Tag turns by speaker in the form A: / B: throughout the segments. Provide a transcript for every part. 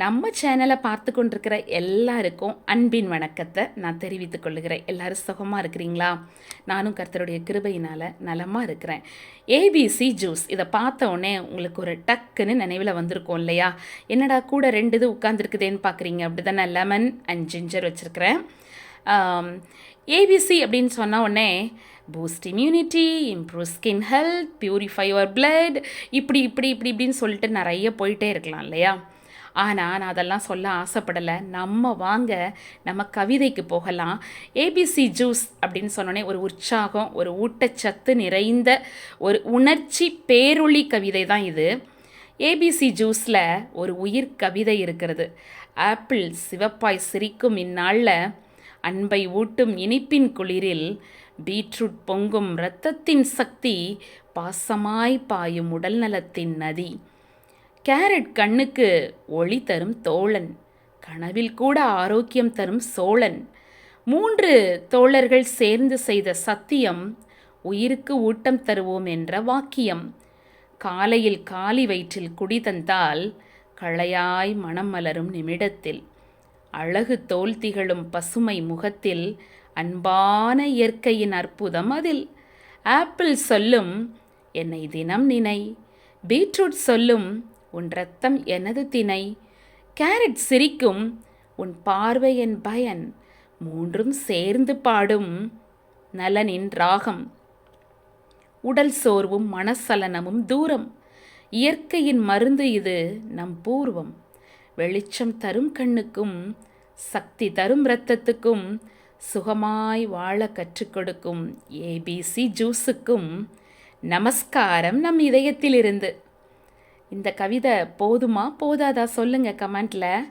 A: நம்ம சேனலை பார்த்து கொண்டிருக்கிற எல்லாருக்கும் அன்பின் வணக்கத்தை நான் தெரிவித்துக் கொள்ளுகிறேன் எல்லாரும் சுகமாக இருக்கிறீங்களா? நானும் கர்த்தருடைய கிருபையினால் நலமாக இருக்கிறேன். ஏபிசி ஜூஸ் இதை பார்த்த உடனே உங்களுக்கு ஒரு டக்குன்னு நினைவில் வந்திருக்கும் இல்லையா? என்னடா கூட ரெண்டு இது உட்காந்துருக்குதேன்னு பார்க்குறீங்க? அப்படி தானே லெமன் அண்ட் ஜிஞ்சர் வச்சுருக்கிறேன் ஏபிசி அப்படின்னு சொன்ன உடனே boost immunity improve skin health purify your blood இப்படி இப்படி இப்படி இப்படின்னு சொல்லிட்டு நிறைய போயிட்டே இருக்கலாம் இல்லையா? ஆனால் நான் அதெல்லாம் சொல்ல ஆசைப்படலை. நம்ம வாங்க நம்ம கவிதைக்கு போகலாம். ஏபிசி ஜூஸ் அப்படின்னு சொன்னோடனே ஒரு உற்சாகம் ஒரு ஊட்டச்சத்து நிறைந்த ஒரு உணர்ச்சி பேரொளி கவிதை தான் இது. ஏபிசி ஜூஸில் ஒரு உயிர் கவிதை இருக்கிறது. ஆப்பிள் சிவப்பாய் சிரிக்கும் இந்நாளில் அன்பை ஊட்டும் இனிப்பின் குளிரில் பீட்ரூட் பொங்கும் இரத்தத்தின் சக்தி பாசமாய் பாயும் உடல்நலத்தின் நதி. கேரட் கண்ணுக்கு ஒளி தரும் தோழன் கனவில் கூட ஆரோக்கியம் தரும் சோழன். மூன்று தோழர்கள் சேர்ந்து செய்த சத்தியம் உயிருக்கு ஊட்டம் தருவோம் என்ற வாக்கியம். காலையில் காலி வயிற்றில் குடி தந்தால் களையாய் மனம் மலரும் நிமிடத்தில். அழகு தோல் திகழும் பசுமை முகத்தில் அன்பான இயற்கையின் அற்புதம் அதில். ஆப்பிள் சொல்லும் என்னை தினம் நினை. பீட்ரூட் சொல்லும் உன் ரத்தம் எனது திணை. கேரட் சிரிக்கும் உன் பார்வை என் பயன். மூன்றும் சேர்ந்து பாடும் நலனின் ராகம். உடல் சோர்வும் மனசலனமும் தூரம். இயற்கையின் மருந்து இது நம் பூர்வம். வெளிச்சம் தரும் கண்ணுக்கும் சக்தி தரும் இரத்தத்துக்கும் சுகமாய் வாழ கற்றுக் கொடுக்கும் ஏபிசி ஜூஸுக்கும் நமஸ்காரம் நம் இதயத்திலிருந்து. இந்த கவிதை போதுமா? போதாதா? சொல்லுங்கள் கமெண்ட்டில்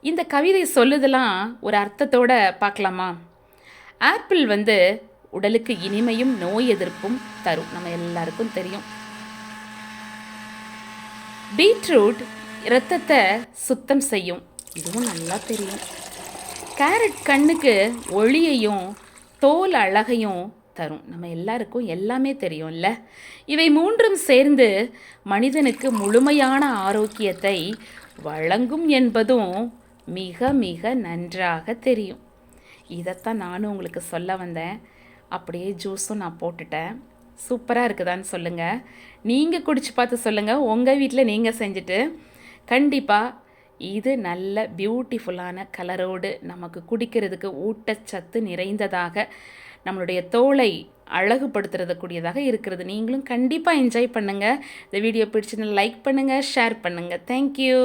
A: இந்த கவிதை சொல்லுதெல்லாம் ஒரு அர்த்தத்தோட பார்க்கலாமா? ஆப்பிள் வந்து உடலுக்கு இனிமையும் நோய் எதிர்ப்பும் தரும். நம்ம எல்லாருக்கும் தெரியும். பீட்ரூட் இரத்தத்தை சுத்தம் செய்யும். இதுவும் நல்லா தெரியும். கேரட் கண்ணுக்கு ஒளியையும் தோல் அழகையும் தரும். நம்ம எல்லாருக்கும் எல்லாமே தெரியும்ல. இவை மூன்றும் சேர்ந்து மனிதனுக்கு முழுமையான ஆரோக்கியத்தை வழங்கும் என்பதும் மிக மிக நன்றாக தெரியும். இதைத்தான் நானும் உங்களுக்கு சொல்ல வந்தேன். அப்படியே ஜூஸும் நான் போட்டுட்டேன். சூப்பராக இருக்குதான்னு சொல்லுங்கள் நீங்கள் குடிச்சு பார்த்து சொல்லுங்கள் உங்கள் வீட்டில் நீங்கள் செஞ்சுட்டு கண்டிப்பாக இது நல்ல பியூட்டிஃபுல்லான கலரோடு நமக்கு குடிக்கிறதுக்கு ஊட்டச்சத்து நிறைந்ததாக நம்மளுடைய தோலை அழகுபடுத்துறது கூடியதாக இருக்கிறது. நீங்களும் கண்டிப்பாக என்ஜாய் பண்ணுங்கள் இந்த வீடியோ பிடிச்சுன்னு லைக் பண்ணுங்கள் ஷேர் பண்ணுங்கள் தேங்க்யூ